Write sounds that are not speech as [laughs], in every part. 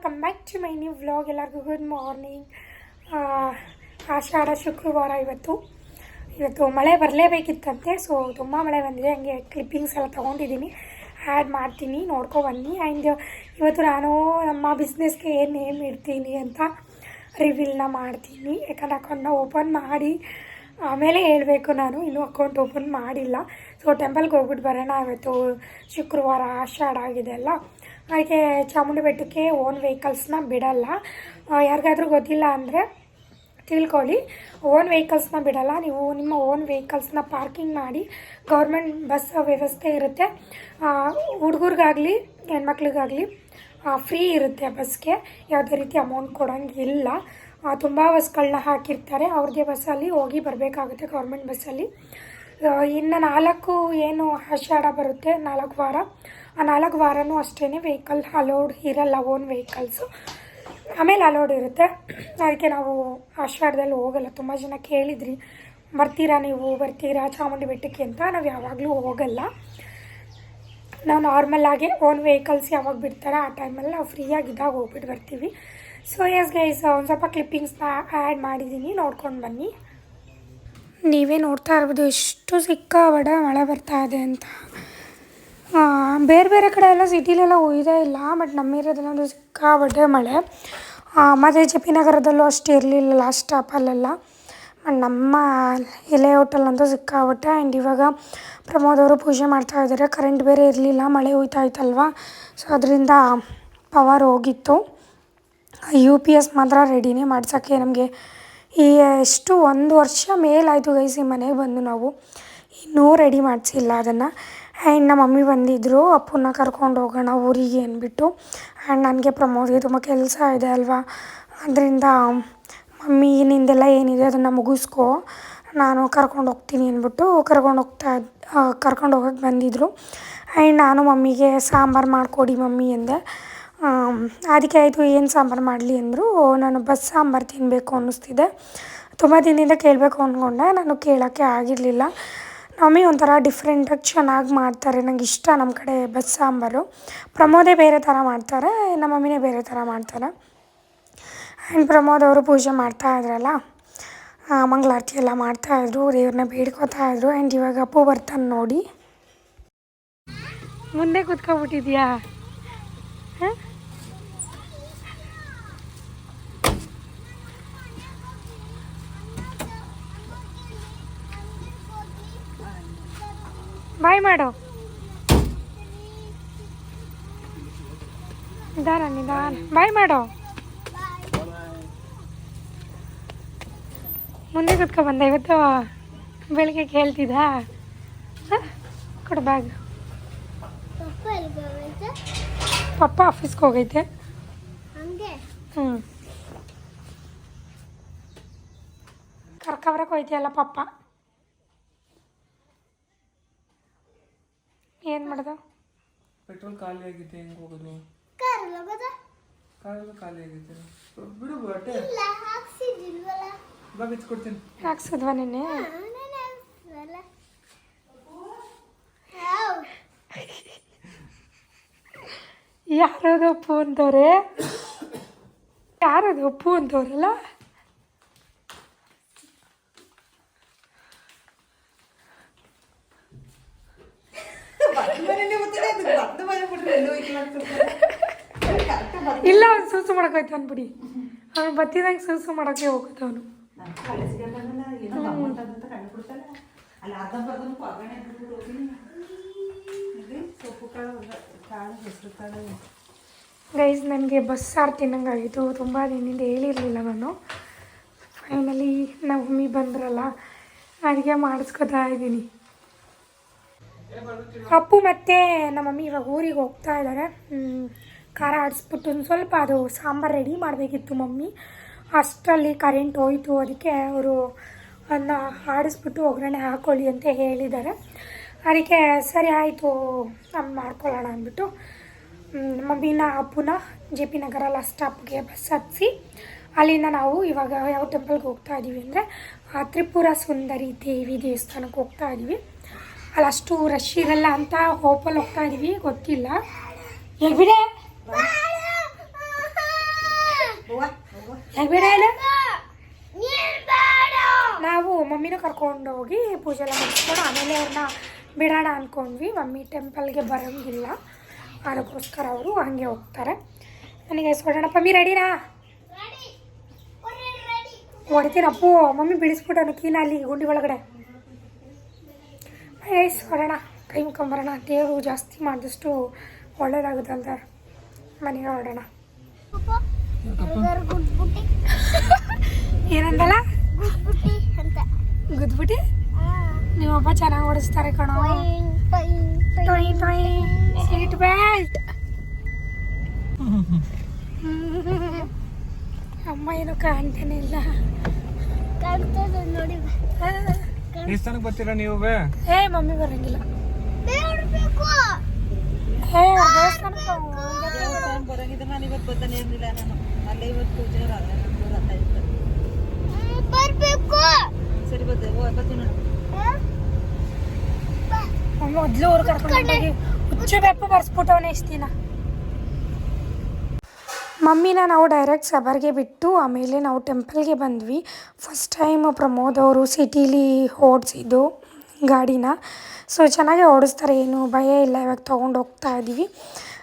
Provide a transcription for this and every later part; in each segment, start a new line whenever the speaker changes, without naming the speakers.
Welcome back to my new vlog ಎಲ್ಲರಿಗೂ good morning ಆಷಾಢ, ಶುಕ್ರವಾರ ಇವತ್ತು. ಇವತ್ತು ಮಳೆ ಬರಲೇಬೇಕಿತ್ತಂತೆ ಸೊ ತುಂಬ ಮಳೆ ಬಂದಿದೆ. ಹಂಗೆ ಕ್ಲಿಪ್ಪಿಂಗ್ಸ್ ಎಲ್ಲ ತೊಗೊಂಡಿದ್ದೀನಿ. ಆ್ಯಡ್ ಮಾಡ್ತೀನಿ, ನೋಡ್ಕೊ ಬನ್ನಿ. ಆ್ಯಂಡ್ ಇವತ್ತು ನಾನು ನಮ್ಮ ಬಿಸ್ನೆಸ್ಗೆ ಏನು ನೇಮ್ ಇಡ್ತೀನಿ ಅಂತ ರಿವೀಲ್ನ ಮಾಡ್ತೀನಿ. ಯಾಕಂದ್ರೆ ಅಕೌಂಟ್ನ ಓಪನ್ ಮಾಡಿ, ಆಮೇಲೆ ಹೇಳಬೇಕು ನಾನು. ಇನ್ನೂ ಅಕೌಂಟ್ ಓಪನ್ ಮಾಡಿಲ್ಲ. ಸೊ ಟೆಂಪಲ್ಗೆ ಹೋಗ್ಬಿಟ್ಟು ಬರೋಣ. ಇವತ್ತು ಶುಕ್ರವಾರ, ಆಷಾಢ ಆಗಿದೆ ಅಲ್ಲ. ಹಾಗೆ ಚಾಮುಂಡಿ ಬೆಟ್ಟಕ್ಕೆ ಓನ್ ವೆಹಿಕಲ್ಸ್ನ ಬಿಡಲ್ಲ. ಯಾರಿಗಾದ್ರೂ ಗೊತ್ತಿಲ್ಲ ಅಂದರೆ ತಿಳ್ಕೊಳ್ಳಿ. ಓನ್ ವೆಹಿಕಲ್ಸ್ನ ಬಿಡಲ್ಲ. ನೀವು ನಿಮ್ಮ ಓನ್ ವೆಹಿಕಲ್ಸ್ನ ಪಾರ್ಕಿಂಗ್ ಮಾಡಿ ಗೌರ್ಮೆಂಟ್ ಬಸ್ ವ್ಯವಸ್ಥೆ ಇರುತ್ತೆ. ಹುಡುಗರಿಗಾಗಲಿ, ಹೆಣ್ಮಕ್ಳಿಗಾಗಲಿ ಫ್ರೀ ಇರುತ್ತೆ ಬಸ್ಗೆ ಯಾವುದೇ ರೀತಿ ಅಮೌಂಟ್ ಕೊಡೋಂಗಿಲ್ಲ ತುಂಬ ಬಸ್ಗಳನ್ನ ಹಾಕಿರ್ತಾರೆ. ಅವ್ರದ್ದೇ ಬಸ್ಸಲ್ಲಿ ಹೋಗಿ ಬರಬೇಕಾಗುತ್ತೆ ಗೌರ್ಮೆಂಟ್ ಬಸ್ಸಲ್ಲಿ ಇನ್ನು ನಾಲ್ಕು ಏನು ಆಷಾಢ ಬರುತ್ತೆ? ನಾಲ್ಕು ವಾರ. ಆ ನಾಲ್ಕು ವಾರನೂ ಅಷ್ಟೇ ವೆಹಿಕಲ್ ಅಲೋಡ್ ಇರಲ್ಲ, ಓನ್ ವೆಹಿಕಲ್ಸು. ಆಮೇಲೆ ಅಲೋಡ್ ಇರುತ್ತೆ. ಅದಕ್ಕೆ ನಾವು ಆಷಾಢದಲ್ಲಿ ಹೋಗಲ್ಲ. ತುಂಬ ಜನ ಕೇಳಿದ್ರಿ, ಬರ್ತೀರಾ ನೀವು? ಬರ್ತೀರಾ? ಚಾಮುಂಡಿ ಬೆಟ್ಟಕ್ಕೆ ಅಂತ. ನಾವು ಯಾವಾಗಲೂ ಹೋಗಲ್ಲ. ನಾವು ನಾರ್ಮಲ್ ಆಗಿ ಓನ್ ವೆಹಿಕಲ್ಸ್ ಯಾವಾಗ ಬಿಡ್ತಾರೆ ಆ ಟೈಮಲ್ಲಿ ನಾವು ಫ್ರೀಯಾಗಿದ್ದಾಗ ಹೋಗ್ಬಿಟ್ಟು ಬರ್ತೀವಿ. ಸೊ ಎಸ್ ಗೈಸ್ ಒಂದು ಸ್ವಲ್ಪ ಕ್ಲಿಪ್ಪಿಂಗ್ಸ್ನ ಆ್ಯಡ್ ಮಾಡಿದ್ದೀನಿ ನೋಡ್ಕೊಂಡು ಬನ್ನಿ. ನೀವೇ ನೋಡ್ತಾ ಇರ್ಬೋದು. ಎಷ್ಟು ಸಿಕ್ಕ ಬಡ ಮಳೆ ಬರ್ತಾ ಇದೆ ಅಂತ. ಬೇರೆ ಬೇರೆ ಕಡೆ ಎಲ್ಲ ಸಿಟಿಲೆಲ್ಲ ಒಯ್ದೇ ಇಲ್ಲ ಬಟ್ ನಮ್ಮ ಏರಿಯಾದಲ್ಲೊಂದು ಸಿಕ್ಕಾಪಟ್ಟೆ ಮಳೆ. ಮತ್ತು ಜೆ ಪಿ ನಗರದಲ್ಲೂ ಅಷ್ಟು ಇರಲಿಲ್ಲ ಲಾಸ್ಟ್ ಸ್ಟಾಪಲ್ಲೆಲ್ಲ ನಮ್ಮ ಎಲೆ ಹೋಟೆಲ್ನಂತೂ ಸಿಕ್ಕಾಪಟ್ಟೆ ಆ್ಯಂಡ್ ಇವಾಗ ಪ್ರಮೋದ್ ಅವರು ಪೂಜೆ ಮಾಡ್ತಾ ಇದ್ದಾರೆ. ಕರೆಂಟ್ ಬೇರೆ ಇರಲಿಲ್ಲ, ಮಳೆ ಹೋಯ್ತಾ ಇತ್ತಲ್ವ? ಸೊ ಅದರಿಂದ ಪವರ್ ಹೋಗಿತ್ತು. ಯು ಪಿ ಎಸ್ ಮಾತ್ರ ರೆಡಿನೇ ಮಾಡ್ಸೋಕ್ಕೆ ನಮಗೆ ಈ ಎಷ್ಟು ಒಂದು ವರ್ಷ ಮೇಲಾಯಿತು ಗೈಸ್ ಮನೆಗೆ ಬಂದು ನಾವು. ಇನ್ನೂ ರೆಡಿ ಮಾಡಿಸಿಲ್ಲ ಅದನ್ನು. ಆ್ಯಂಡ್ ನಮ್ಮ ಮಮ್ಮಿ ಬಂದಿದ್ದರು ಅಪ್ಪನ್ನ ಕರ್ಕೊಂಡು ಹೋಗೋಣ ಊರಿಗೆ ಅಂದ್ಬಿಟ್ಟು. ಆ್ಯಂಡ್ ನನಗೆ ಪ್ರಮೋದ್ಗೆ ತುಂಬ ಕೆಲಸ ಇದೆ ಅಲ್ವಾ? ಅದರಿಂದ ಮಮ್ಮಿ ನಿಂದೆಲ್ಲ ಏನಿದೆ ಅದನ್ನು ಮುಗಿಸ್ಕೋ. ನಾನು ಕರ್ಕೊಂಡು ಹೋಗ್ತೀನಿ ಅಂದ್ಬಿಟ್ಟು ಕರ್ಕೊಂಡು ಹೋಗ್ತಾ ಕರ್ಕೊಂಡು ಹೋಗೋಕ್ಕೆ ಬಂದಿದ್ದರು ಆ್ಯಂಡ್ ನಾನು ಮಮ್ಮಿಗೆ ಸಾಂಬಾರು ಮಾಡಿಕೊಡಿ ಮಮ್ಮಿ ಎಂದೆ ಅದಕ್ಕೆ ಆಯಿತು, ಏನು ಸಾಂಬಾರು ಮಾಡಲಿ ಅಂದರು. ನಾನು ಬಸ್ ಸಾಂಬಾರು ತಿನ್ನಬೇಕು ಅನ್ನಿಸ್ತಿದೆ. ತುಂಬ ದಿನದಿಂದ ಕೇಳಬೇಕು ಅಂದ್ಕೊಂಡೆ ನಾನು ಕೇಳೋಕ್ಕೆ ಆಗಿರಲಿಲ್ಲ. ಮಮ್ಮಿ ಒಂಥರ ಡಿಫ್ರೆಂಟಾಗಿ ಚೆನ್ನಾಗಿ ಮಾಡ್ತಾರೆ. ನಂಗೆ ಇಷ್ಟ ನಮ್ಮ ಕಡೆ ಬಸ್ ಸಾಂಬಾರು ಪ್ರಮೋದೇ ಬೇರೆ ಥರ ಮಾಡ್ತಾರೆ ನಮ್ಮ ಮಮ್ಮಿನೇ ಬೇರೆ ಥರ ಮಾಡ್ತಾರೆ. ಆ್ಯಂಡ್ ಪ್ರಮೋದ್ ಅವರು ಪೂಜೆ ಮಾಡ್ತಾ ಇದ್ರಲ್ಲ ಮಂಗಳಾರತಿ ಎಲ್ಲ ಮಾಡ್ತಾಯಿದ್ರು ದೇವ್ರನ್ನ ಬೇಡ್ಕೋತಾ ಇದ್ರು. ಆ್ಯಂಡ್ ಇವಾಗ ಅಪ್ಪು ಬರ್ತಾನೆ ನೋಡಿ. ಮುಂದೆ ಕೂತ್ಕೊಬಿಟ್ಟಿದ್ಯಾ? ಹಾಂ? ಬಾಯ್ ಮಾಡು. ನಿಧಾನ ನಿಧಾನ. ಬಾಯ್ ಮಾಡು. ಮುಂದೆ ಕುತ್ಕೊ ಬಂದೆ. ಇವತ್ತು ಬೆಳಿಗ್ಗೆ ಕೇಳ್ತಿದ್ದ. ಕೊಡು ಬ್ಯಾಗ್
ಪಪ್ಪ
ಆಫೀಸ್ಗೆ ಹೋಗೈತೆ.
ಹಂಗೆ?
ಹ್ಞೂ ಕರ್ಕೊಬರಕ್ಕೆ ಹೋಯ್ತಿಯಲ್ಲ ಪಪ್ಪ ಏನು ಮಾಡ್ದ
ಪೆಟ್ರೋಲ್ ಖಾಲಿ ಆಗಿದೆ ಹೆಂಗೆ ಹೋಗೋದು?
ಕಾರ್ ಹೋಗೋದ?
ಕಾಲೆಲ್ಲ ಖಾಲಿ ಆಗಿದೆ ಬಿಡು ಬಟ್ಟೆ
ಇಲ್ಲ ಹಾಕ್ಸಿದಿಲ್ವಲ್ಲ
ಬಾ ಬಿಚ್ಕೊಡ್ತೀನಿ
ಹಾಕ್ಸಿದ್ವಾ ನಿನ್ನೆ? ಯಾರದು ಅಪ್ಪು ಅಂತವ್ರೆ? ಯಾರದು ಅಪ್ಪು ಅಂತವ್ರಲ್ಲ? ಹೋಯ್ತು ಅನ್ಬಿಡಿ. ಅವ್ನು ಬತ್ತಿದಂಗೆ ಸುಸು ಮಾಡೋಕ್ಕೆ ಹೋಗುತ್ತೆ ಅವನು. ಗೈಸ್ ನನಗೆ ಬಸ್ ಸಾರು ತಿನ್ನಂಗಾಗಿತ್ತು. ತುಂಬ ದಿನದಿಂದ ಹೇಳಿರಲಿಲ್ಲ ನಾನು. ಫೈನಲಿ ನಮ್ಮ ಮಮ್ಮಿ ಬಂದ್ರಲ್ಲ ಅಡುಗೆ ಮಾಡಿಸ್ಕೊತಾ ಇದ್ದೀನಿ. ಅಪ್ಪು ಮತ್ತು ನಮ್ಮ ಮಮ್ಮಿ ಇವಾಗ ಊರಿಗೆ ಹೋಗ್ತಾ ಇದ್ದಾರೆ ಖಾರ ಆಡಿಸ್ಬಿಟ್ಟು ಒಂದು ಸ್ವಲ್ಪ ಅದು ಸಾಂಬಾರು ರೆಡಿ ಮಾಡಬೇಕಿತ್ತು ಮಮ್ಮಿ. ಅಷ್ಟರಲ್ಲಿ ಕರೆಂಟ್ ಹೋಯಿತು, ಅದಕ್ಕೆ ಅವರು ಅದನ್ನ ಆಡಿಸ್ಬಿಟ್ಟು ಒಗ್ಗರಣೆ ಹಾಕ್ಕೊಳ್ಳಿ ಅಂತ ಹೇಳಿದ್ದಾರೆ. ಅದಕ್ಕೆ ಸರಿ ಆಯಿತು ನಾನು ಮಾಡ್ಕೊಳ್ಳೋಣ ಅಂದ್ಬಿಟ್ಟು ಮಮ್ಮಿನ, ಅಪ್ಪುನ ಜೆ ಪಿ ನಗರ ಲಾಸ್ಟ್ ಸ್ಟಾಪ್ಗೆ ಬಸ್ ಹತ್ತಿಸಿ ಅಲ್ಲಿಂದ ನಾವು ಇವಾಗ ಯಾವ ಟೆಂಪಲ್ಗೆ ಹೋಗ್ತಾ ಇದ್ದೀವಿ ಅಂದರೆ ತ್ರಿಪುರ ಸುಂದರಿ ದೇವಿ ದೇವಸ್ಥಾನಕ್ಕೆ ಹೋಗ್ತಾ ಇದ್ದೀವಿ ಅಲ್ಲಿ ಅಷ್ಟು ರಶ್ ಇರಲ್ಲ ಅಂತ ಹೋಪಲ್ಲಿ ಹೋಗ್ತಾ ಇದ್ದೀವಿ ಗೊತ್ತಿಲ್ಲ. ಬೇಡ ನಾವು ಮಮ್ಮಿನ ಕರ್ಕೊಂಡು ಹೋಗಿ ಪೂಜೆ ಎಲ್ಲ ಮುಗಿಸ್ಕೊಂಡು ಆಮೇಲೆ ಅವ್ರನ್ನ ಬಿಡೋಣ ಅಂದ್ಕೊಂಡ್ವಿ ಮಮ್ಮಿ ಟೆಂಪಲ್ಗೆ ಬರೋಂಗಿಲ್ಲ. ಅದಕ್ಕೋಸ್ಕರ ಅವರು ಹಂಗೆ ಹೋಗ್ತಾರೆ. ನನಗೆ ಸೋಡೋಣ ಮಮ್ಮಿ ರೆಡಿನಾ? ಹೊಡಿತೀನಪ್ಪು ಮಮ್ಮಿ ಬಿಡಿಸ್ಬಿಟ್ಟವನು ಕೀನ ಅಲ್ಲಿ ಗುಂಡಿ ಒಳಗಡೆ. ಹೊಡೋಣ ಕೈ ಮುಖಂಬರೋಣ. ದೇವರು ಜಾಸ್ತಿ ಮಾಡಿದಷ್ಟು ಒಳ್ಳೇದಾಗುತ್ತೆ ಅಂತಾರೆ. ಮನೆಗೆ ಹೊರಡೋಣ ಏನಂದಲ್ಲ? ಗುದ್ಬಿಟ್ಟಿ? ನಿಮ್ಮಪ್ಪ ಚೆನ್ನಾಗಿ ಓಡಿಸ್ತಾರೆ ಕಣೋ. Seat belt. ಅಮ್ಮ ಏನು ಕಾಣ್ತಾನೆ ಇಲ್ಲ.
ನೋಡಿ.
ದೇವಸ್ಥಾನಕ್ಕೆ ಬರ್ತೀರಾ ನೀವು?
ಏ ಮಮ್ಮಿ ಬರಂಗಿಲ್ಲ
ಬೇಡ್ಬೇಕು
ಏ ದೇವಸ್ಥಾನಕ್ಕೆ ಹೋಗ್ಬೇಕು.
ಬರಂಗಿದ್ರೆ ನಾನು ಇವತ್ತು ಬರ್ತಾನೆ ಇರಲಿಲ್ಲ ನಾನು ಅಲ್ಲೇ ಇವತ್ತು ಪೂಜೆ ರಥ ರಥ ಇತ್ತು
ಬರ್ಬೇಕು.
ಸರಿ ಬರ್ತೆ ಓ ಬರ್ತೀನಿ
ಮಮ್ಮಿ ಮೊದ್ಲು ಹುಚ್ಚು ಬೆಪ್ಪ ಬರ್ಸ್ಬಿಟ್ಟವನೇ ಇಷ್ಟು ದಿನ. ಮಮ್ಮಿನ ನಾವು ಡೈರೆಕ್ಟ್ ಸಬರ್ಗೆ ಬಿಟ್ಟು ಆಮೇಲೆ ನಾವು ಟೆಂಪಲ್ಗೆ ಬಂದ್ವಿ. ಫಸ್ಟ್ ಟೈಮ್ ಪ್ರಮೋದ್ ಅವರು ಸಿಟೀಲಿ ಓಡಿಸಿದ್ದು ಗಾಡಿನ. ಸೊ ಚೆನ್ನಾಗಿ ಓಡಿಸ್ತಾರೆ ಏನು ಭಯ ಇಲ್ಲ ಇವಾಗ ತೊಗೊಂಡು ಹೋಗ್ತಾ ಇದ್ದೀವಿ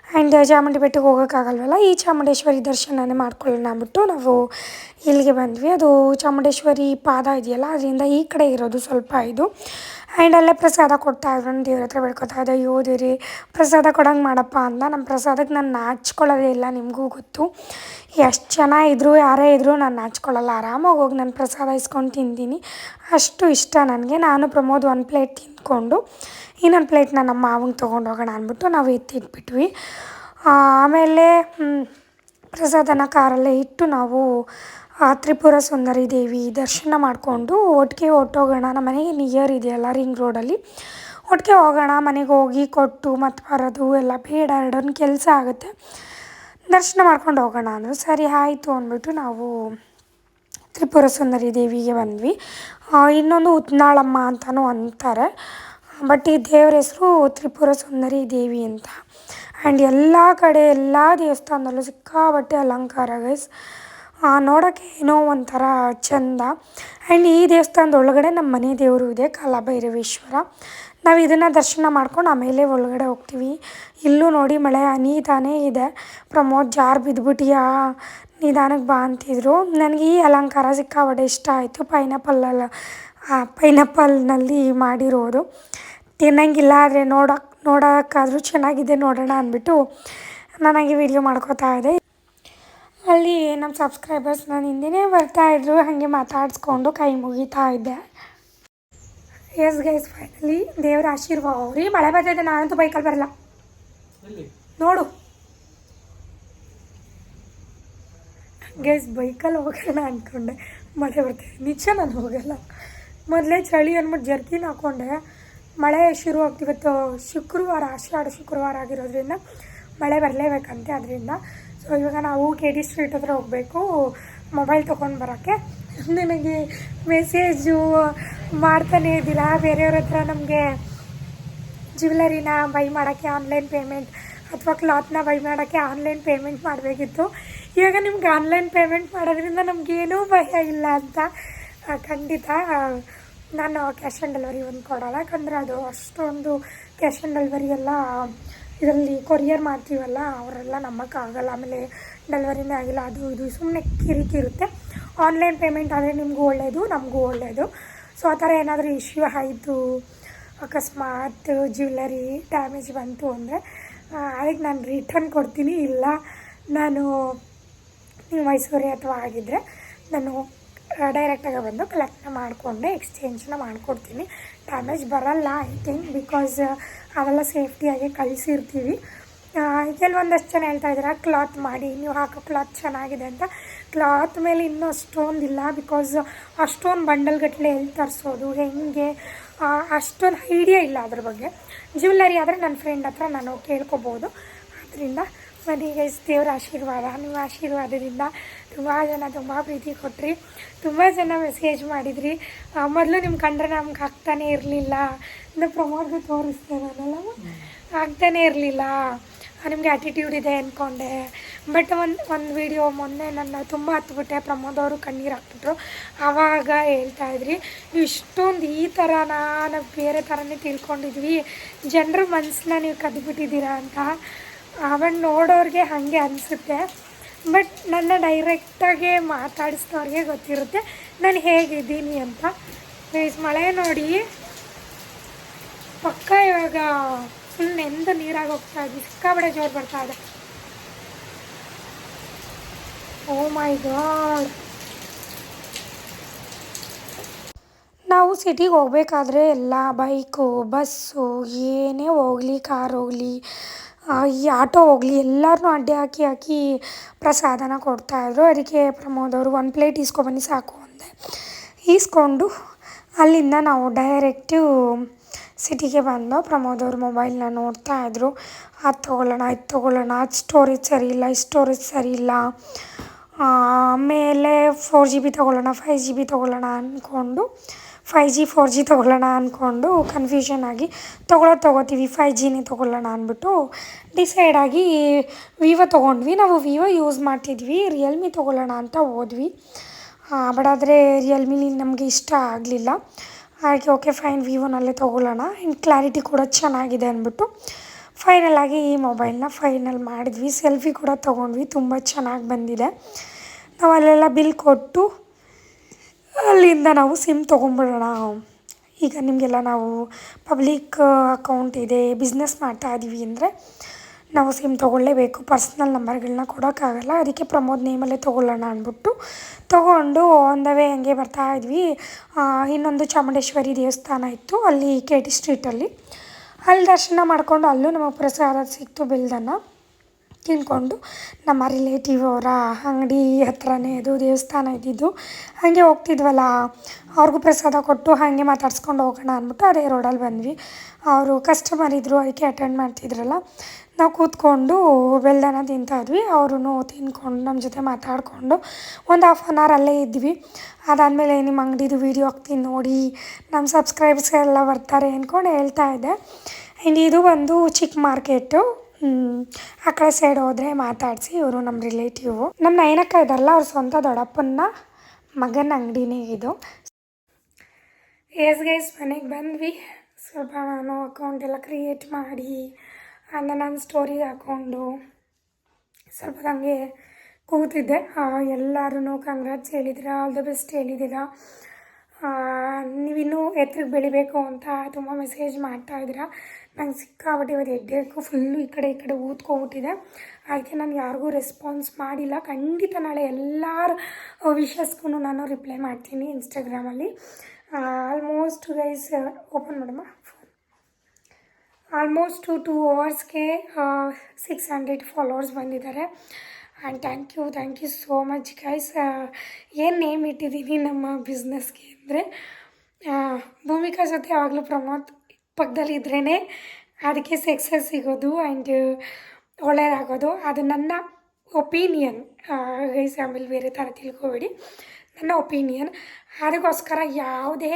ಆ್ಯಂಡ್ ಚಾಮುಂಡಿ ಬೆಟ್ಟಕ್ಕೆ ಹೋಗೋಕ್ಕಾಗಲ್ವಲ್ಲ ಈ ಚಾಮುಂಡೇಶ್ವರಿ ದರ್ಶನನೇ ಮಾಡ್ಕೊಳ್ಳೋಣ ಅಂದ್ಬಿಟ್ಟು ನಾವು ಇಲ್ಲಿಗೆ ಬಂದ್ವಿ. ಅದು ಚಾಮುಂಡೇಶ್ವರಿ ಪಾದ ಇದೆಯಲ್ಲ, ಅದರಿಂದ ಈ ಕಡೆ ಇರೋದು ಸ್ವಲ್ಪ ಇದು. ಆ್ಯಂಡ್ ಅಲ್ಲೇ ಪ್ರಸಾದ ಕೊಡ್ತಾ ಇದ್ರು. ದೇವ್ರ ಹತ್ರ ಬೆಳ್ಕೊತಾ ಇದ್ದೆ, ಅಯ್ಯೋ ದೇವ್ರಿ, ಪ್ರಸಾದ ಕೊಡಂಗೆ ಮಾಡಪ್ಪ ಅಂದ ನಮ್ಮ ಪ್ರಸಾದಕ್ಕೆ ನಾನು ನಾಚ್ಕೊಳ್ಳೋದೇ ಇಲ್ಲ, ನಿಮಗೂ ಗೊತ್ತು. ಎಷ್ಟು ಜನ ಇದ್ದರೂ ಯಾರೇ ಇದ್ರು ನಾನು ನಾಚ್ಕೊಳ್ಳಲ್ಲ. ಆರಾಮಾಗಿ ಹೋಗಿ ನಾನು ಪ್ರಸಾದ ಇಸ್ಕೊಂಡು ತಿಂತೀನಿ ಅಷ್ಟು ಇಷ್ಟ ನನಗೆ. ನಾನು ಪ್ರಮೋದ್ ಒಂದು ಪ್ಲೇಟ್ ತಿಂದ್ಕೊಂಡು ಇನ್ನೊಂದು ಪ್ಲೇಟ್ನ ನಮ್ಮ ಮಾವಂಗೆ ತೊಗೊಂಡು ಹೋಗೋಣ ಅಂದ್ಬಿಟ್ಟು ನಾವು ಎತ್ತಿಟ್ಬಿಟ್ವಿ ಆಮೇಲೆ ಪ್ರಸಾದನ ಕಾರಲ್ಲೇ ಇಟ್ಟು ನಾವು, ಆ, ತ್ರಿಪುರ ಸುಂದರಿ ದೇವಿ ದರ್ಶನ ಮಾಡಿಕೊಂಡು ಒಟ್ಟಿಗೆ ಹೊಟ್ಟೋಗೋಣ ನಮ್ಮ ಮನೆಗೆ ನಿಯರ್ ಇದೆಯಲ್ಲ ರಿಂಗ್ ರೋಡಲ್ಲಿ ಒಟ್ಟಿಗೆ ಹೋಗೋಣ, ಮನೆಗೆ ಹೋಗಿ ಕೊಟ್ಟು ಮತ್ತು ಬರೋದು ಎಲ್ಲ ಬೇಡ, ಎರಡೊಂದು ಕೆಲಸ ಆಗುತ್ತೆ. ದರ್ಶನ ಮಾಡ್ಕೊಂಡು ಹೋಗೋಣ ಅಂದರು. ಸರಿ, ಆಯಿತು ಅಂದ್ಬಿಟ್ಟು ನಾವು ತ್ರಿಪುರ ಸುಂದರಿ ದೇವಿಗೆ ಬಂದ್ವಿ. ಇನ್ನೊಂದು ಉತ್ನಾಳಮ್ಮ ಅಂತಲೂ ಅಂತಾರೆ. ಬಟ್ ಈ ದೇವ್ರ ಹೆಸರು ತ್ರಿಪುರ ಸುಂದರಿ ದೇವಿ ಅಂತ. ಆ್ಯಂಡ್ ಎಲ್ಲ ಕಡೆ, ಎಲ್ಲ ದೇವಸ್ಥಾನದಲ್ಲೂ ಸಿಕ್ಕಾಬಟ್ಟೆ ಅಲಂಕಾರ ಗೈಸ್ ನೋಡೋಕ್ಕೆ ಏನೋ ಒಂಥರ ಚಂದ. ಆ್ಯಂಡ್ ಈ ದೇವಸ್ಥಾನದ ಒಳಗಡೆ ನಮ್ಮ ಮನೆ ದೇವರು ಇದೆ, ಕಾಲಭೈರವೇಶ್ವರ. ನಾವು ಇದನ್ನು ದರ್ಶನ ಮಾಡ್ಕೊಂಡು ಆಮೇಲೆ ಒಳಗಡೆ ಹೋಗ್ತೀವಿ. ಇಲ್ಲೂ ನೋಡಿ ಮಳೆ ಅನೀತಾನೇ ಇದೆ. ಪ್ರಮೋದ್ ಜಾರ್ ಬಿದ್ದುಬಿಟ್ಟಿಯಾ ನಿಧಾನಕ್ಕೆ ಬಾ ಅಂತಿದ್ರು. ನನಗೆ ಈ ಅಲಂಕಾರ ಸಿಕ್ಕಾಬಟ್ಟೆ ಇಷ್ಟ ಆಯಿತು ಪೈನಾಪಲ್ಲಲ್ಲ ಪೈನಾಪಲ್ನಲ್ಲಿ ಮಾಡಿರೋದು. ತಿನ್ನಂಗಿಲ್ಲ ಆದರೆ ನೋಡೋಕೆ ನೋಡೋಕ್ಕಾದ್ರೂ ಚೆನ್ನಾಗಿದೆ ನೋಡೋಣ ಅಂದ್ಬಿಟ್ಟು ನನಗೆ ವಿಡಿಯೋ ಮಾಡ್ಕೋತಾ ಇದ್ದೆ. ಅಲ್ಲಿ ನಮ್ಮ ಸಬ್ಸ್ಕ್ರೈಬರ್ಸ್ ನಾನು ಹಿಂದೆನೇ ಬರ್ತಾಯಿದ್ರು ಹಾಗೆ ಮಾತಾಡಿಸ್ಕೊಂಡು ಕೈ ಮುಗಿತಾ ಇದ್ದೆ. ಎಸ್ ಗೈಸ್ ಫೈನಲಿ ದೇವರ ಆಶೀರ್ವಾದ. ಅವ್ರಿ ಮಳೆ ಬರ್ತಾಯಿದೆ ನಾನಂತೂ ಬೈಕಲ್ಲಿ ಬರಲ್ಲ. ನೋಡು. ಗೈಸ್ ಬೈಕಲ್ಲಿ ಹೋಗೋಣ ಅಂದ್ಕೊಂಡೆ ಮಳೆ ಬರ್ತಿದೆ ನಿಜ ನಾನು ಹೋಗಲ್ಲ. ಮೊದಲೇ ಚಳಿ ಅಂದ್ಬಿಟ್ಟು ಜರ್ಕಿನ್ ಹಾಕ್ಕೊಂಡೆ ಮಳೆ ಶುರು ಆಗ್ತಿವತ್ತು ಶುಕ್ರವಾರ, ಆಷಾಢ ಶುಕ್ರವಾರ ಆಗಿರೋದ್ರಿಂದ ಮಳೆ ಬರಲೇಬೇಕಂತೆ ಅದರಿಂದ ಸೊ ಇವಾಗ ನಾವು ಕೆ ಡಿ ಸ್ಟ್ರೀಟ್ ಹತ್ರ ಹೋಗಬೇಕು. ಮೊಬೈಲ್ ತೊಗೊಂಡು ಬರೋಕ್ಕೆ. ನನಗೆ ಮೆಸೇಜು ಮಾಡ್ತಾನೆ ಇದ್ದೀರಾ? ಬೇರೆಯವ್ರ ಹತ್ರ ನಮಗೆ ಜ್ಯುವೆಲರಿನ ಬೈ ಮಾಡೋಕ್ಕೆ ಆನ್ಲೈನ್ ಪೇಮೆಂಟ್ ಅಥವಾ ಕ್ಲಾತ್ನ ಬೈ ಮಾಡೋಕ್ಕೆ ಆನ್ಲೈನ್ ಪೇಮೆಂಟ್ ಮಾಡಬೇಕಿತ್ತು. ಇವಾಗ ನಿಮ್ಗೆ ಆನ್ಲೈನ್ ಪೇಮೆಂಟ್ ಮಾಡೋದ್ರಿಂದ ನಮಗೇನೂ ಭಯ ಇಲ್ಲ ಅಂತ. ಖಂಡಿತ. ನಾನು ಕ್ಯಾಶ್ ಆನ್ ಡೆಲಿವರಿ ಒಂದು ಕೊಡೋಲ್ಲ. ಯಾಕಂದರೆ ಅದು ಅಷ್ಟೊಂದು ಕ್ಯಾಶ್ ಆನ್ ಡೆಲಿವರಿ ಎಲ್ಲ ಇದರಲ್ಲಿ ಕೊರಿಯರ್ ಮಾಡ್ತೀವಲ್ಲ, ಅವರೆಲ್ಲ ನಮ್ಮಕ್ಕಾಗಲ್ಲ ಆಮೇಲೆ ಡೆಲಿವರಿನೇ ಆಗಿಲ್ಲ. ಅದು ಇದು ಸುಮ್ಮನೆ ಕಿರಿಕಿರುತ್ತೆ ಆನ್ಲೈನ್ ಪೇಮೆಂಟ್ ಆದರೆ ನಿಮಗೂ ಒಳ್ಳೆಯದು ನಮಗೂ ಒಳ್ಳೆಯದು ಸೊ ಆ ಥರ ಏನಾದರೂ ಇಶ್ಯೂ ಆಯಿತು, ಅಕಸ್ಮಾತ್ ಜ್ಯುವೆಲ್ಲರಿ ಡ್ಯಾಮೇಜ್ ಬಂತು ಅಂದರೆ ಅದಕ್ಕೆ ನಾನು ರಿಟರ್ನ್ ಕೊಡ್ತೀನಿ. ಇಲ್ಲ, ನಾನು ನೀವು ಮೈಸೂರೇ ಅಥವಾ ಆಗಿದ್ದರೆ ನಾನು ಡೈರೆಕ್ಟಾಗಿ ಬಂದು ಕಲೆಕ್ಟ್ನ ಮಾಡಿಕೊಂಡೆ ಎಕ್ಸ್ಚೇಂಜ್ನ ಮಾಡಿಕೊಡ್ತೀನಿ. ಡ್ಯಾಮೇಜ್ ಬರಲ್ಲ ಐ ಥಿಂಕ್ ಬಿಕಾಸ್ ಅವೆಲ್ಲ ಸೇಫ್ಟಿಯಾಗಿ ಕಳಿಸಿರ್ತೀವಿ. ಕೆಲವೊಂದಷ್ಟು ಜನ ಹೇಳ್ತಾ ಇದ್ದೀರಾ ಕ್ಲಾತ್ ಮಾಡಿ, ನೀವು ಹಾಕೋ ಕ್ಲಾತ್ ಚೆನ್ನಾಗಿದೆ ಅಂತ. ಕ್ಲಾತ್ ಮೇಲೆ ಇನ್ನೂ ಅಷ್ಟೊಂದಿಲ್ಲ ಬಿಕಾಸ್ ಅಷ್ಟೊಂದು ಬಂಡಲ್ಗಟ್ಟಲೆ ಎಲ್ಲಿ ತರಿಸೋದು, ಹೆಂಗೆ? ಅಷ್ಟೊಂದು ಐಡಿಯಾ ಇಲ್ಲ ಅದ್ರ ಬಗ್ಗೆ. ಜ್ಯುವೆಲ್ಲರಿ ಆದರೆ ನನ್ನ ಫ್ರೆಂಡ್ ಹತ್ರ ನಾನು ಕೇಳ್ಕೊಬೋದು. ಆದ್ದರಿಂದ ಮನೆಗೆ ದೇವರ ಆಶೀರ್ವಾದ ನಿಮ್ಮ ಆಶೀರ್ವಾದದಿಂದ ತುಂಬ ಜನ ತುಂಬ ಪ್ರೀತಿ ಕೊಟ್ರಿ. ತುಂಬ ಜನ ಮೆಸೇಜ್ ಮಾಡಿದ್ರಿ. ಮೊದಲು ನಿಮ್ಮ ಕಂಡ್ರೆ ನಮ್ಗೆ ಆಗ್ತಾನೇ ಇರಲಿಲ್ಲ. ಅಂದರೆ ಪ್ರಮೋದ್ಗೆ ತೋರಿಸ್ದೆ ನಾನಲ್ಲ ಆಗ್ತಾನೇ ಇರಲಿಲ್ಲ. ನಿಮಗೆ ಆ್ಯಟಿಟ್ಯೂಡ್ ಇದೆ ಅಂದ್ಕೊಂಡೆ ಬಟ್ ಒಂದು ಒಂದು ವಿಡಿಯೋ ಮೊನ್ನೆ ನನ್ನ ತುಂಬ ಹತ್ಬಿಟ್ಟೆ. ಪ್ರಮೋದ್ ಅವರು ಕಣ್ಣೀರು ಹಾಕ್ಬಿಟ್ರು. ಆವಾಗ ಹೇಳ್ತಾ ಇದ್ರಿ ನೀವು ಇಷ್ಟೊಂದು ಈ ಥರ ನಾನು ಬೇರೆ ಥರನೇ ತಿಳ್ಕೊಂಡಿದ್ವಿ. ಜನರ ಮನಸ್ಸನ್ನ ನೀವು ಕದ್ಬಿಟ್ಟಿದ್ದೀರಾ ಅಂತ? ಅವನ್ನ ನೋಡೋರಿಗೆ ಹಾಗೆ ಅನಿಸುತ್ತೆ. ಬಟ್ ನನ್ನ ಡೈರೆಕ್ಟಾಗೆ ಮಾತಾಡಿಸಿದವ್ರಿಗೆ ಗೊತ್ತಿರುತ್ತೆ ನಾನು ಹೇಗಿದ್ದೀನಿ ಅಂತ. ಪ್ಲೀಸ್ ಮಳೆ ನೋಡಿ. ಪಕ್ಕ ಇವಾಗ ಫುಲ್ ನೆಂದು ನೀರಾಗಿ ಹೋಗ್ತಾ ಇದೆ. ಸಿಕ್ಕಾಬಡೆ ಜೋರು ಬರ್ತಾ ಇದೆ. ಓ ಮೈ ಗಾಡ್ ನಾವು ಸಿಟಿಗೆ ಹೋಗ್ಬೇಕಾದ್ರೆ ಎಲ್ಲ ಬೈಕು, ಬಸ್ಸು, ಏನೇ ಹೋಗಲಿ, ಕಾರ್ ಹೋಗಲಿ ಈ ಆಟೋ ಹೋಗಲಿ ಎಲ್ಲರನ್ನೂ ಅಡ್ಡಿ ಹಾಕಿ ಹಾಕಿ ಪ್ರಸಾದನ ಕೊಡ್ತಾಯಿದ್ರು ಅದಕ್ಕೆ ಪ್ರಮೋದ್ ಅವರು ಒಂದು ಪ್ಲೇಟ್ ಇಸ್ಕೊಬನ್ನಿ ಸಾಕು ಅಂದೆ. ಈಸ್ಕೊಂಡು ಅಲ್ಲಿಂದ ನಾವು ಡೈರೆಕ್ಟು ಸಿಟಿಗೆ ಬಂದು ಪ್ರಮೋದ್ ಅವ್ರ ಮೊಬೈಲ್ನ ನೋಡ್ತಾಯಿದ್ರು ಅದು ತೊಗೊಳ್ಳೋಣ, ಇದು ತೊಗೊಳ್ಳೋಣ, ಅದು ಸ್ಟೋರೇಜ್ ಸರಿ ಇಲ್ಲ ಸ್ಟೋರೇಜ್ ಸರಿ ಇಲ್ಲ. ಆಮೇಲೆ ಫೋರ್ ಜಿ ಬಿ ತೊಗೊಳ್ಳೋಣ ಫೈವ್ ಜಿ ಬಿ ತೊಗೊಳ್ಳೋಣ ಅಂದ್ಕೊಂಡು ಫೈ ಜಿ ಫೋರ್ ಜಿ ತೊಗೊಳ್ಳೋಣ ಅಂದ್ಕೊಂಡು ಕನ್ಫ್ಯೂಷನ್ ಆಗಿ ತೊಗೊಳೋ ತೊಗೋತೀವಿ ಫೈ ಜಿನೇ ತೊಗೊಳ್ಳೋಣ ಅಂದ್ಬಿಟ್ಟು ಡಿಸೈಡ್ ಆಗಿ ವಿವೋ ತೊಗೊಂಡ್ವಿ. ನಾವು ವಿವೋ ಯೂಸ್ ಮಾಡ್ತಿದ್ವಿ. ರಿಯಲ್ಮಿ ತೊಗೊಳ್ಳೋಣ ಅಂತ ಹೋದ್ವಿ. ಬಟ್ ಆದರೆ ರಿಯಲ್ಮಿಲಿ ನಮಗೆ ಇಷ್ಟ ಆಗಲಿಲ್ಲ. ಹಾಗೆ ಓಕೆ ಫೈನ್ ವಿವೋನಲ್ಲೇ ತೊಗೊಳ್ಳೋಣ. ಆ್ಯಂಡ್ ಕ್ಲಾರಿಟಿ ಕೂಡ ಚೆನ್ನಾಗಿದೆ ಅಂದ್ಬಿಟ್ಟು ಫೈನಲ್ ಆಗಿ ಈ ಮೊಬೈಲ್ನ ಫೈನಲ್ ಮಾಡಿದ್ವಿ. ಸೆಲ್ಫಿ ಕೂಡ ತೊಗೊಂಡ್ವಿ. ತುಂಬ ಚೆನ್ನಾಗಿ ಬಂದಿದೆ. ನಾವು ಅಲ್ಲೆಲ್ಲ ಬಿಲ್ ಕೊಟ್ಟು ಅಲ್ಲಿಂದ ನಾವು ಸಿಮ್ ತೊಗೊಂಬಿಡೋಣ ಈಗ ನಿಮಗೆಲ್ಲ ನಾವು ಪಬ್ಲಿಕ್ ಅಕೌಂಟ್ ಇದೆ ಬಿಸ್ನೆಸ್ ಮಾಡ್ತಾ ಇದ್ದೀವಿ ಅಂದರೆ ನಾವು ಸಿಮ್ ತೊಗೊಳ್ಳೇಬೇಕು. ಪರ್ಸ್ನಲ್ ನಂಬರ್ಗಳನ್ನ ಕೊಡೋಕ್ಕಾಗಲ್ಲ. ಅದಕ್ಕೆ ಪ್ರಮೋದ್ ನೇಮಲ್ಲೇ ತೊಗೊಳ್ಳೋಣ ಅಂದ್ಬಿಟ್ಟು ತೊಗೊಂಡು ಆನ್ ದ ವೇ ಹಂಗೆ ಬರ್ತಾ ಇದ್ವಿ. ಇನ್ನೊಂದು ಚಾಮುಂಡೇಶ್ವರಿ ದೇವಸ್ಥಾನ ಇತ್ತು, ಅಲ್ಲಿ ಕೆ ಟಿ ಸ್ಟ್ರೀಟಲ್ಲಿ ಅಲ್ಲಿ ದರ್ಶನ ಮಾಡಿಕೊಂಡು ಅಲ್ಲೂ ನಮಗೆ ಪ್ರಸಾದ ಸಿಕ್ತು ಬೆಲ್ದನ್ನ. ತಿಂದ್ಕೊಂಡು ನಮ್ಮ ರಿಲೇಟಿವ್ ಅವರ ಅಂಗಡಿ ಹತ್ರನೇ ಇದು ದೇವಸ್ಥಾನ ಇದ್ದಿದ್ದು, ಹಾಗೆ ಹೋಗ್ತಿದ್ವಲ್ಲ. ಅವ್ರಿಗೂ ಪ್ರಸಾದ ಕೊಟ್ಟು ಹಾಗೆ ಮಾತಾಡ್ಸ್ಕೊಂಡು ಹೋಗೋಣ ಅಂದ್ಬಿಟ್ಟು ಅದೇ ರೋಡಲ್ಲಿ ಬಂದ್ವಿ. ಅವರು ಕಸ್ಟಮರ್ ಇದ್ದರು ಅದಕ್ಕೆ ಅಟೆಂಡ್ ಮಾಡ್ತಿದ್ರಲ್ಲ. ನಾವು ಕೂತ್ಕೊಂಡು ಬೆಲ್ದನ ತಿಂತಾಯಿದ್ವಿ ಅವರು ತಿನ್ಕೊಂಡು ನಮ್ಮ ಜೊತೆ ಮಾತಾಡಿಕೊಂಡು ಒಂದು ಹಾಫ್ ಆನ್ ಅವರ್ ಅಲ್ಲೇ ಇದ್ವಿ. ಅದಾದಮೇಲೆ ನಿಮ್ಮ ಅಂಗಡಿದು ವೀಡಿಯೋ ಹಾಕ್ತೀನಿ ನೋಡಿ, ನಮ್ಮ ಸಬ್ಸ್ಕ್ರೈಬರ್ಸ್ ಎಲ್ಲ ಬರ್ತಾರೆ ಅಂದ್ಕೊಂಡು ಹೇಳ್ತಾ ಇದ್ದೆ. ಆ್ಯಂಡ್ ಇದು ಒಂದು ಚಿಕ್ಕ ಮಾರ್ಕೆಟು ಆ ಕಡೆ ಸೈಡ್ ಹೋದರೆ ಮಾತಾಡಿಸಿ, ಇವರು ನಮ್ಮ ರಿಲೇಟಿವು ನಮ್ಮ ನಯನಕ್ಕ ಇದ್ದಾರಲ್ಲ, ಅವ್ರ ಸ್ವಂತ ದೊಡ್ಡಪ್ಪನ ಮಗನ ಅಂಗಡಿನೇ ಇದು. ಎಸ್ ಗೈಸ್ ಮನೆಗೆ ಬಂದ್ವಿ. ಸ್ವಲ್ಪ ನಾನು ಅಕೌಂಟ್ ಎಲ್ಲ ಕ್ರಿಯೇಟ್ ಮಾಡಿ ಆಮೇಲೆ ನಾನು ಸ್ಟೋರಿ ಹಾಕ್ಕೊಂಡು ಸ್ವಲ್ಪ ನನಗೆ ಕೂತಿದ್ದೆ. ಎಲ್ಲರೂ ಕಂಗ್ರಾಟ್ಸ್ ಹೇಳಿದ್ದೀರಾ ಆಲ್ ದ ಬೆಸ್ಟ್ ಹೇಳಿದ್ದೀರಾ ನೀವಿನ್ನೂ ಎತ್ತರಕ್ಕೆ ಬೆಳಿಬೇಕು ಅಂತ ತುಂಬ ಮೆಸೇಜ್ ಮಾಡ್ತಾ ಇದ್ದೀರಾ. ನಂಗೆ ಸಿಕ್ಕಾಬಿಟ್ಟು ಇವತ್ತು ಎಡ್ಡೆಗೂ ಫುಲ್ಲು ಈ ಕಡೆ ಈ ಕಡೆ ಊದ್ಕೊಬಿಟ್ಟಿದೆ ಅದಕ್ಕೆ ನಾನು ಯಾರಿಗೂ ರೆಸ್ಪಾನ್ಸ್ ಮಾಡಿಲ್ಲ. ಖಂಡಿತ ನಾಳೆ ಎಲ್ಲರ ವಿಷಸ್ಗೂ ನಾನು ರಿಪ್ಲೈ ಮಾಡ್ತೀನಿ ಇನ್ಸ್ಟಾಗ್ರಾಮಲ್ಲಿ ಆಲ್ಮೋಸ್ಟ್ ಗೈಸ್ ಓಪನ್ ಮಾಡಮ್ಮ ಫೋನ್ ಆಲ್ಮೋಸ್ಟ್ ಟೂ ಅವರ್ಸ್ಗೆ ಸಿಕ್ಸ್ ಹಂಡ್ರೆಡ್ ಫಾಲೋವರ್ಸ್ ಬಂದಿದ್ದಾರೆ. And thank you thank you so much guys ಏನು ನೇಮ್ ಇಟ್ಟಿದ್ದೀನಿ ನಮ್ಮ ಬಿಸ್ನೆಸ್ಗೆ ಅಂದರೆ ಭೂಮಿಕಾ ಜೊತೆ ಯಾವಾಗಲೂ ಪ್ರಮೋದ್ ಪಕ್ಕದಲ್ಲಿ ಇದ್ರೇ ಅದಕ್ಕೆ ಸಕ್ಸಸ್ ಸಿಗೋದು ಆ್ಯಂಡ್ ಒಳ್ಳೆಯದಾಗೋದು ಅದು ನನ್ನ ಒಪೀನಿಯನ್ ಗೈಸ್ ಆಮೇಲೆ ಬೇರೆ ಥರ ತಿಳ್ಕೊಬೇಡಿ. ನನ್ನ ಒಪೀನಿಯನ್ ಅದಕ್ಕೋಸ್ಕರ ಯಾವುದೇ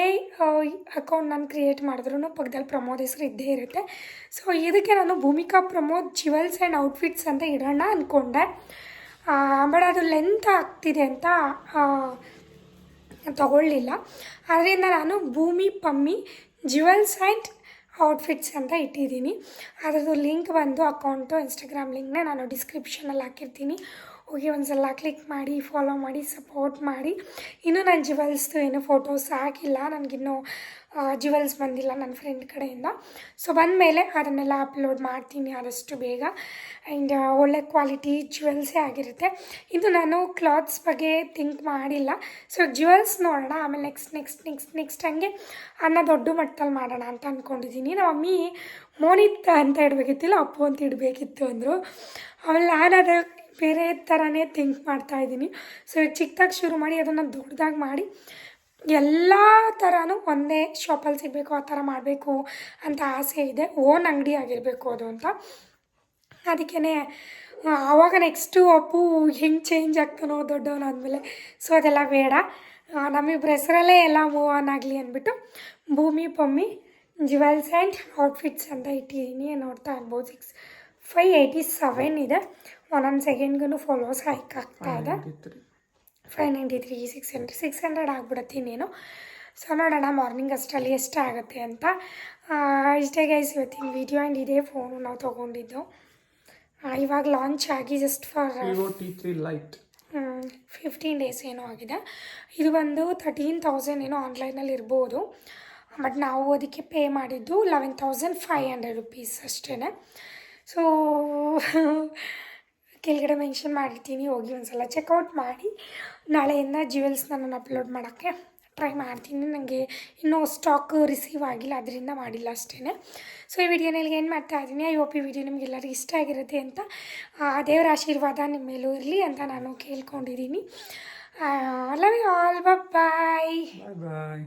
ಅಕೌಂಟ್ ನಾನು ಕ್ರಿಯೇಟ್ ಮಾಡಿದ್ರೂ ಪಕ್ಕದಲ್ಲಿ ಪ್ರಮೋದ್ ಹೆಸರು ಇದ್ದೇ ಇರುತ್ತೆ. ಸೊ ಇದಕ್ಕೆ ನಾನು Bhumika Pramod jewels and outfits ಅಂತ ಇಡೋಣ ಅಂದ್ಕೊಂಡೆ ಬಟ್ ಅದು ಲೆಂತ್ ಆಗ್ತಿದೆ ಅಂತ ತಗೊಳ್ಳಿಲ್ಲ. ಅದರಿಂದ ನಾನು ಭೂಮಿ, ಪಮ್ಮಿ ಜ್ಯುವೆಲ್ಸ್ ಆ್ಯಂಡ್ ಔಟ್ಫಿಟ್ಸ್ ಅಂತ ಇಟ್ಟಿದ್ದೀನಿ. ಅದರದ್ದು ಲಿಂಕ್ ಬಂದು ಅಕೌಂಟು ಇನ್ಸ್ಟಾಗ್ರಾಮ್ ಲಿಂಕ್ನ ನಾನು ಡಿಸ್ಕ್ರಿಪ್ಷನಲ್ಲಿ ಹಾಕಿರ್ತೀನಿ. ಹೋಗಿ ಒಂದ್ಸಲ ಕ್ಲಿಕ್ ಮಾಡಿ ಫಾಲೋ ಮಾಡಿ ಸಪೋರ್ಟ್ ಮಾಡಿ. ಇನ್ನೂ ನಾನು ಜ್ಯುವೆಲ್ಸ್ದು ಏನು ಫೋಟೋಸ್ ಹಾಕಿಲ್ಲ. ನನಗಿನ್ನೂ ಜ್ಯುವೆಲ್ಸ್ ಬಂದಿಲ್ಲ ನನ್ನ ಫ್ರೆಂಡ್ ಕಡೆಯಿಂದ. ಸೊ ಬಂದಮೇಲೆ ಅದನ್ನೆಲ್ಲ ಅಪ್ಲೋಡ್ ಮಾಡ್ತೀನಿ ಆದಷ್ಟು ಬೇಗ. ಆ್ಯಂಡ್ ಒಳ್ಳೆ ಕ್ವಾಲಿಟಿ ಜ್ಯುವೆಲ್ಸೇ ಆಗಿರುತ್ತೆ. ಇದು ನಾನು ಕ್ಲಾತ್ಸ್ ಬಗ್ಗೆ ಥಿಂಕ್ ಮಾಡಿಲ್ಲ. ಸೊ ಜ್ಯುವೆಲ್ಸ್ ನೋಡೋಣ. ಆಮೇಲೆ ನೆಕ್ಸ್ಟ್ ನೆಕ್ಸ್ಟ್ ನೆಕ್ಸ್ಟ್ ನೆಕ್ಸ್ಟ್ ಹಂಗೆ ಅನ್ನ ದೊಡ್ಡ ಮಟ್ಟದಲ್ಲಿ ಮಾಡೋಣ ಅಂತ ಅಂದ್ಕೊಂಡಿದ್ದೀನಿ ನಮ್ಮ ಮಮ್ಮಿ ಮೋನಿತ್ ಅಂತ ಇಡಬೇಕಿತ್ತಿಲ್ಲ ಅಪ್ಪು ಅಂತ ಇಡಬೇಕಿತ್ತು ಅಂದರು. ಆಮೇಲೆ ನಾನು ಅದು ಬೇರೆ ಥರನೇ ಥಿಂಕ್ ಮಾಡ್ತಾ ಇದ್ದೀನಿ. ಸೊ ಚಿಕ್ಕದಾಗಿ ಶುರು ಮಾಡಿ ಅದನ್ನು ದೊಡ್ಡದಾಗಿ ಮಾಡಿ ಎಲ್ಲ ಥರನೂ ಒಂದೇ ಶಾಪಲ್ಲಿ ಸಿಗಬೇಕು, ಆ ಥರ ಮಾಡಬೇಕು ಅಂತ ಆಸೆ ಇದೆ. ಓನ್ ಅಂಗಡಿ ಆಗಿರಬೇಕು ಅದು ಅಂತ. ಅದಕ್ಕೇ ಆವಾಗ ನೆಕ್ಸ್ಟು ಅಪ್ಪು ಹೆಂಗೆ ಚೇಂಜ್ ಆಗ್ತಾನೋ ದೊಡ್ಡವನು ಆದಮೇಲೆ. ಸೊ ಅದೆಲ್ಲ ಬೇಡ. ನಮ್ಮಿಬ್ಬರ ಹೆಸರಲ್ಲೇ ಎಲ್ಲ ಮೂವ್ ಆನ್ ಆಗಲಿ ಅಂದ್ಬಿಟ್ಟು ಭೂಮಿ, ಪಮ್ಮಿ ಜುವೆಲ್ಸ್ ಆ್ಯಂಡ್ ಔಟ್ಫಿಟ್ಸ್ ಅಂತ ಇಟ್ಟಿದ್ದೀನಿ ನೋಡ್ತಾ ಇರ್ಬೋದು. ಸಿಕ್ಸ್ ಫೈ ಏಯ್ಟಿ ಸೆವೆನ್ ಇದೆ. ಒಂದೊಂದು ಸೆಕೆಂಡ್ಗೂ ಫಾಲೋಸ್ ಹೈಕ್ ಆಗ್ತಾ ಇದೆ. Five ninety three six hundred six hundred ಆಗ್ಬಿಡುತ್ತೆ ಇನ್ನೇನು. ಸೊ ನೋಡೋಣ ಮಾರ್ನಿಂಗ್ ಅಷ್ಟರಲ್ಲಿ ಎಷ್ಟಾಗುತ್ತೆ ಅಂತ. ಇಷ್ಟೇ ಗೈಸ್ ಇವತ್ತಿನ ವಿಡಿಯೋ ಆ್ಯಂಡ್ ಇದೇ ಫೋನು ನಾವು ತೊಗೊಂಡಿದ್ದು. ಇವಾಗ ಲಾಂಚ್ ಆಗಿ just for
like
fifteen days ಏನೋ ಆಗಿದೆ. ಇದು ಬಂದು ತರ್ಟೀನ್ ತೌಸಂಡ್ ಏನೋ ಆನ್ಲೈನಲ್ಲಿ ಇರ್ಬೋದು. ಬಟ್ ನಾವು ಅದಕ್ಕೆ ಪೇ ಮಾಡಿದ್ದು eleven thousand five hundred rupees ಅಷ್ಟೇ ಸೊ [laughs] ಕೆಳಗಡೆ ಮೆನ್ಷನ್ ಮಾಡಿರ್ತೀನಿ, ಹೋಗಿ ಒಂದ್ಸಲ ಚೆಕ್ಔಟ್ ಮಾಡಿ. ನಾಳೆಯಿಂದ ಜ್ಯುವೆಲ್ಸ್ನ ನಾನು ಅಪ್ಲೋಡ್ ಮಾಡೋಕ್ಕೆ ಟ್ರೈ ಮಾಡ್ತೀನಿ. ನನಗೆ ಇನ್ನೂ ಸ್ಟಾಕ್ ರಿಸೀವ್ ಆಗಿಲ್ಲ, ಅದರಿಂದ ಮಾಡಿಲ್ಲ ಅಷ್ಟೇ ಸೊ ಈ ವಿಡಿಯೋನಲ್ಲಿ ಏನು ಮಾಡ್ತಾ ಇದ್ದೀನಿ ಐ ಹೋಪ್ ಈ ವಿಡಿಯೋ ನಿಮಗೆಲ್ಲರಿಗೂ ಇಷ್ಟ ಆಗಿರುತ್ತೆ ಅಂತ ದೇವರ ಆಶೀರ್ವಾದ ನಿಮ್ಮ ಮೇಲೂ ಇರಲಿ ಅಂತ ನಾನು ಕೇಳ್ಕೊಂಡಿದ್ದೀನಿ. Love you all
bye bye